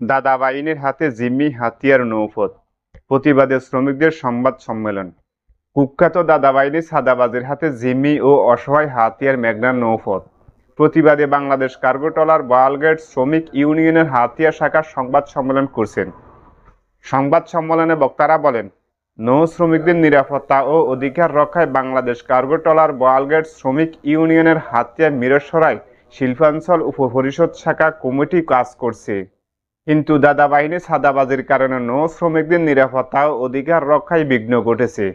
দাদা বাইনের হাতে জিম্মি হাতিয়ার নৌফত। প্রতিবাদে শ্রমিকদের সংবাদ সম্মেলন। কুখ্যাত দাদা বাইনি সাদাবাজের হাতে জিম্মি ও অসহায় হাতিয়ার মেঘনার নৌফত। প্রতিবাদে বাংলাদেশ কার্গো টলার বালগেট শ্রমিক ইউনিয়নের হাতিয়ার শাখার সংবাদ সম্মেলন করছেন। সংবাদ সম্মেলনে বক্তারা বলেন, নৌ শ্রমিকদের নিরাপত্তা ও অধিকার রক্ষায় বাংলাদেশ কার্গো টলার বোয়ালগেট শ্রমিক ইউনিয়নের হাতিয়া মিরসরাই শিল্পাঞ্চল উপপরিষদ শাখা কমিটি কাজ করছে। কিন্তু দাদা বাহিনী সাদাবাজির কারণে নৌ শ্রমিকদের নিরাপত্তা ও অধিকার রক্ষায় বিঘ্ন ঘটেছে।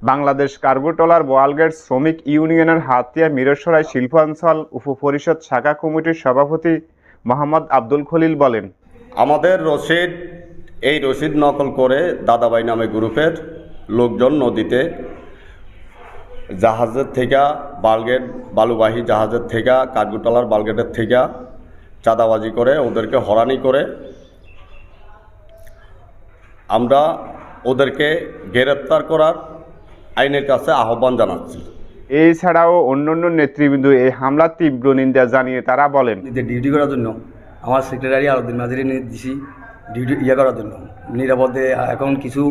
বাংলাদেশ কার্গো টলার বোয়ালগেট শ্রমিক ইউনিয়নের হাতিয়া মিরসরাই শিল্পাঞ্চল উপপরিষদ শাখা কমিটির সভাপতি মোহাম্মদ আব্দুল খলিল বলেন, আমাদের রশিদ এই রশিদ নকল করে দাদাবাই নামে গ্রুপের লোকজন নদীতে জাহাজের থেকে বালগেট, বালুবাহী জাহাজের থেকে কাঠগুটলার বালগেটের থেকে চাঁদাবাজি করে ওদেরকে হরানি করে। আমরা ওদেরকে গ্রেপ্তার করার আইনের কাছে আহ্বান জানাচ্ছি। এছাড়াও অন্যান্য নেতৃবৃন্দ এই হামলার তীব্র নিন্দা জানিয়ে তারা বলেন নিজে ডিউটি করার জন্য আমার সেক্রেটারি আলাউদ্দিন মাঝিরে নিয়ে দিছি ডিউটি ইয়ে করার জন্য। নিরাপদে এখন কিছু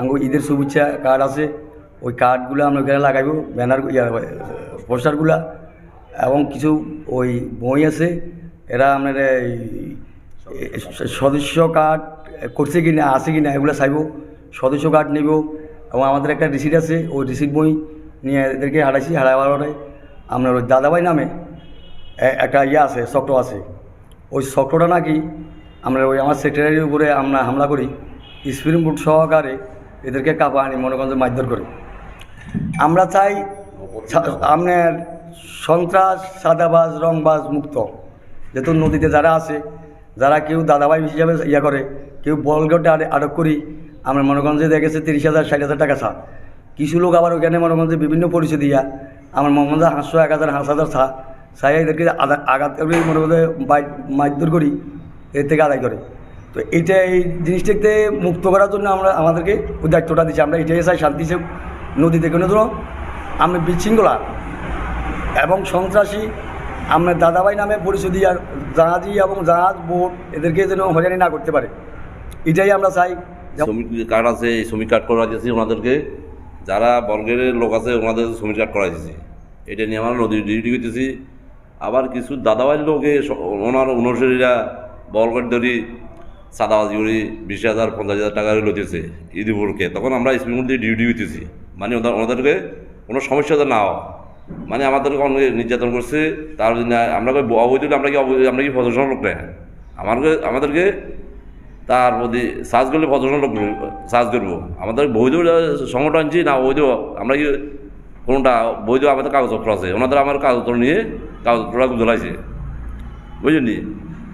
আঙ্গু ঈদের শুভেচ্ছা কার্ড আছে ওই কার্ডগুলো আমরা ওখানে লাগাইব ব্যানার ইয়া পোস্টারগুলা এবং কিছু ওই বই আছে এরা আপনার এই সদস্য কার্ড করছে কি না, আছে কি না, এগুলো চাইব। সদস্য কার্ড নেব এবং আমাদের একটা রিসিট আছে, ওই রিসিট বই নিয়ে এদেরকে হারাইছি হারাবার পরে আপনার ওই দাদাভাই নামে একটা ইয়ে আছে, চক্র আছে। ওই চক্রটা নাকি আমরা ওই আমার সেক্রেটারির উপরে আমরা হামলা করি স্প্রিং বুট সহকারে এদেরকে কাপা আনি, মনে যে মারধর করে। আমরা চাই আপনার সন্ত্রাস সাদাবাজ রংবাজ মুক্ত। যেহেতু নদীতে যারা আছে, যারা কেউ দাদাভাই হিসাবে ইয়ে করে, কেউ বলগটে আটক করি, আমরা মনে করেন যে দেখেছে তিরিশ হাজার, ষাট হাজার টাকা ছা কিছু লোক আবার ওখানে মনে করেন বিভিন্ন পরিচয় দিয়া আমার মনে যে হাঁসশো, এক হাজার, হাঁস হাজার ছা চাই এদেরকে আঘাত করে মনে মাই- মারধর করি, এর থেকে আদায় করে। তো এইটা এই জিনিসটাকে মুক্ত করার জন্য আমরা, আমাদেরকে ওই দায়িত্বটা দিচ্ছি। আমরা এটাই চাই, শান্তি নদীতে কোনো ধরো আমি বিশৃঙ্খলা এবং সন্ত্রাসী আমরা দাদাভাই নামে পরিচয় দিয়া জাহাজি এবং জাহাজ বোট এদেরকে যেন হয়রানি না করতে পারে। এটাই আমরা চাই। শ্রমিক কার্ড আছে, এই শ্রমিক কার্ড করা দিয়েছি ওনাদেরকে। যারা বর্গের লোক আছে, ওনাদের শ্রমিক কার্ড করা দিয়েছি এটা নিয়ে আমরা নদী ডিউটি করতেছি। আবার কিছু দাদাবাড়ির লোকে ওনার অনুসারীরা বলগেট ধরি সাদাবাজি করি বিশ হাজার, পঞ্চাশ হাজার টাকা লইতেছে ইদিপুরকে তখন আমরা মধ্যে ডিউটি করতেছি। মানে ওনাদেরকে কোনো সমস্যা না হয়। মানে আমাদেরকে অনেক নির্যাতন করছে, তার জন্য আমরা অবৈধ আমরা কি অবৈধ আমরা কি প্রদর্শন লোক না আমাদেরকে আমাদেরকে তার প্রতি সার্চ করলে কতজন লোক সার্চ করব। আমাদের বৈধ সংগঠন আনছি, না বৈধ আমরা কি কোনটা? বৈধ আমাদের কাগজপত্র আছে, ওনাদের আমার কাগজপত্র নিয়ে কাগজপত্রটা গুজলাইছে বুঝলি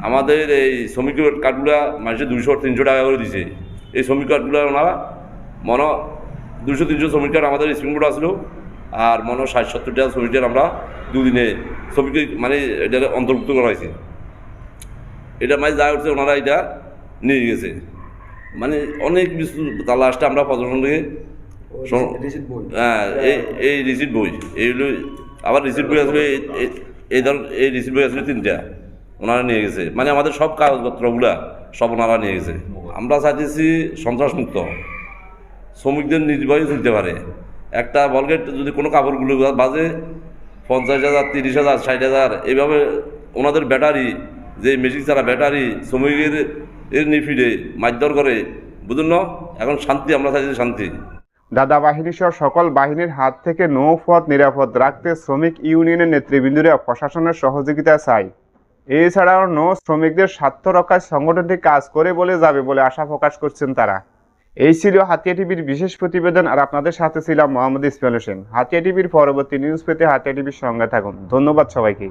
আমাদের এই শ্রমিক কার্ডগুলা মাসে দুশো তিনশো টাকা করে দিছে। এই শ্রমিক কার্ডগুলো ওনারা, মনে দুশো তিনশো শ্রমিক কার্ড আমাদের স্প্রিংবোর্ড আসলো। আর মনে হয় ষাট সত্তরটা কার্ড আমরা দুদিনে শ্রমিক মানে এটা অন্তর্ভুক্ত করা হয়েছে। এটা মানে যা উঠছে ওনারা এটা নিয়ে গেছে। মানে অনেক কিছু তার লাস্টে আমরা প্রদর্শন থেকে শোনো- রিসিট বই। হ্যাঁ এই এই রিসিট বই এইগুলো আবার রিসিট বই আসলে এই ধর এই রিসিট বই আসলে তিনটা। ওনারা নিয়ে গেছে। মানে আমাদের সব কাগজপত্রগুলা সব ওনারা নিয়ে গেছে। আমরা চাইতেছি সন্ত্রাসমুক্ত। শ্রমিকদের নির্বাহী চলতে পারে। একটা বলগেট যদি কোনো কাপড়গুলো বাজে পঞ্চাশ হাজার, তিরিশ হাজার, ষাট হাজার এইভাবে ওনাদের ব্যাটারি, যে মেশিন ছাড়া ব্যাটারি শ্রমিকের এর নিফিডে মারধর করে, বুঝুন না? এখন শান্তি, আমরা চাইছি শান্তি। দাদা বাহিনী সহ সকল বাহিনীর হাত থেকে নৌপথ নিরাপদ রাখতে শ্রমিক ইউনিয়নের নেতৃবৃন্দরা প্রশাসনের সহযোগিতা চাই। এছাড়াও নৌ শ্রমিকদের স্বার্থ রক্ষায় সংগঠনটি কাজ করে বলে যাবে বলে আশা প্রকাশ করছেন তারা। এই ছিল হাতিয়া টিভির বিশেষ প্রতিবেদন, আর আপনাদের সাথে ছিলাম মোহাম্মদ ইসমাইল হোসেন। হাতিয়া টিভির পরবর্তী নিউজ পেতে হাতিয়া টিভির সঙ্গে থাকুন। ধন্যবাদ সবাইকে।